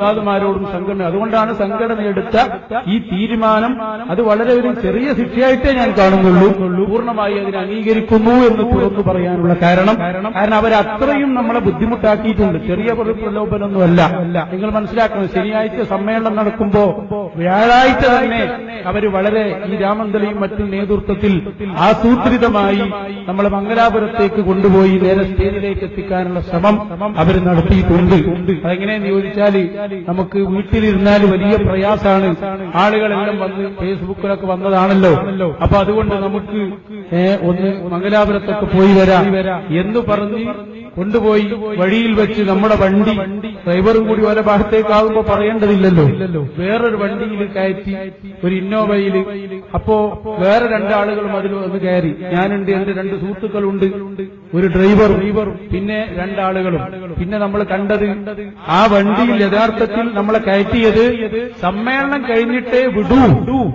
ഉസ്താദുമാരോടും സംഘടന. അതുകൊണ്ടാണ് സംഘടന എടുത്ത ഈ തീരുമാനം. അത് വളരെ ഒരു ചെറിയ ശിക്ഷയായിട്ടേ ഞാൻ കാണുന്നുള്ളൂ. പൂർണമായി അതിനെ അംഗീകരിക്കുന്നു എന്ന് തുറന്നു പറയാനുള്ള കാരണം. കാരണം അവർ അത്രയും നമ്മളെ ബുദ്ധിമുട്ടാക്കിയിട്ടുണ്ട്. ചെറിയ പ്രലോഭനമൊന്നുമല്ല. നിങ്ങൾ മനസ്സിലാക്കണം ശനിയാഴ്ച സമ്മേളനം നടക്കുമ്പോ വ്യാഴാഴ്ച തന്നെ അവർ വളരെ ഈ രാമന്തളിയും മറ്റും നേതൃത്വത്തിൽ ആസൂത്രിതമായി നമ്മളെ മംഗലാപുരത്തേക്ക് കൊണ്ടുപോയി നേരെ സ്റ്റേജിലേക്ക് എത്തിക്കാനുള്ള ശ്രമം അവർ നടത്തിയിട്ടുണ്ട്. അതെങ്ങനെയെന്ന് ചോദിച്ചാൽ നമുക്ക് വീട്ടിലിരുന്നാൽ വലിയ പ്രയാസാണ്. ആളുകളെല്ലാം വന്ന് ഫേസ്ബുക്കിലൊക്കെ വന്നതാണല്ലോ. അപ്പൊ അതുകൊണ്ട് നമുക്ക് ഒന്ന് മംഗലാപുരത്തൊക്കെ പോയി വരാം എന്ന് പറഞ്ഞ് കൊണ്ടുപോയി വഴിയിൽ വെച്ച് നമ്മുടെ വണ്ടി ഡ്രൈവറും കൂടി ഓരോ ഭാഗത്തേക്കാവുമ്പോ പറയേണ്ടതില്ലല്ലോ. വേറൊരു വണ്ടിയിൽ കയറ്റി ഒരു ഇന്നോവയിൽ അപ്പോ വേറെ രണ്ടാളുകളും അതിൽ വന്ന് കയറി. ഞാനുണ്ട് എന്റെ രണ്ട് സുഹൃത്തുക്കളുണ്ട്. ഒരു ഡ്രൈവർ പിന്നെ രണ്ടാളുകളും. പിന്നെ നമ്മൾ കണ്ടത് ആ വണ്ടിയിൽ യഥാർത്ഥത്തിൽ നമ്മളെ കയറ്റിയത് സമ്മേളനം കഴിഞ്ഞിട്ടേ വിടൂ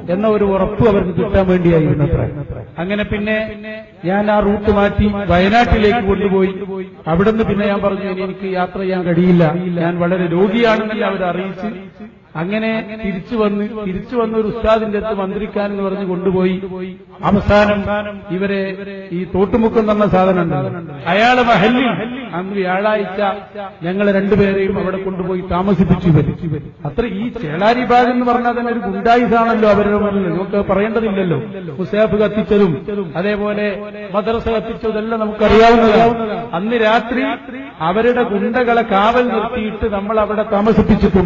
എന്ന ഒരു ഉറപ്പ് അവർക്ക് കിട്ടാൻ വേണ്ടിയായിരുന്നു അത്ര അങ്ങനെ പിന്നെ ഞാൻ ആ റൂട്ട് മാറ്റി വയനാട്ടിലേക്ക് കൊണ്ടുപോയി. അവിടുന്ന് പിന്നെ ഞാൻ പറഞ്ഞു എനിക്ക് യാത്ര ചെയ്യാൻ കഴിയില്ല. ഞാൻ വളരെ രോഗിയാണെന്നല്ല അവർ അറിയിച്ച് അങ്ങനെ തിരിച്ചു വന്ന് തിരിച്ചു വന്ന ഒരു ഉസ്താദിന്റെ അടുത്ത് മന്ത്രിക്കാൻ എന്ന് പറഞ്ഞ് കൊണ്ടുപോയി. അവസാനം ഇവരെ ഈ തോട്ടുമുക്കം തന്ന സാധനം അയാൾ മഹല്ലി അന്ന് വ്യാഴാഴ്ച ഞങ്ങൾ രണ്ടുപേരെയും അവിടെ കൊണ്ടുപോയി താമസിപ്പിച്ചു അത്ര ഈ ചേളാരി ഭാഗം എന്ന് പറഞ്ഞാൽ തന്നെ ഒരു ഗുണ്ടായുസാണല്ലോ അവരുടെ മുന്നിൽ. നമുക്ക് പറയേണ്ടതില്ലല്ലോ. മുസാഫ് കത്തിച്ചതും അതേപോലെ മദ്രസ കത്തിച്ചതെല്ലാം നമുക്കറിയാവുന്നതാണ്. അന്ന് രാത്രി അവരുടെ ഗുണ്ടകളെ കാവൽ നിർത്തിയിട്ട് നമ്മൾ അവിടെ താമസിപ്പിച്ചിട്ടുണ്ട്.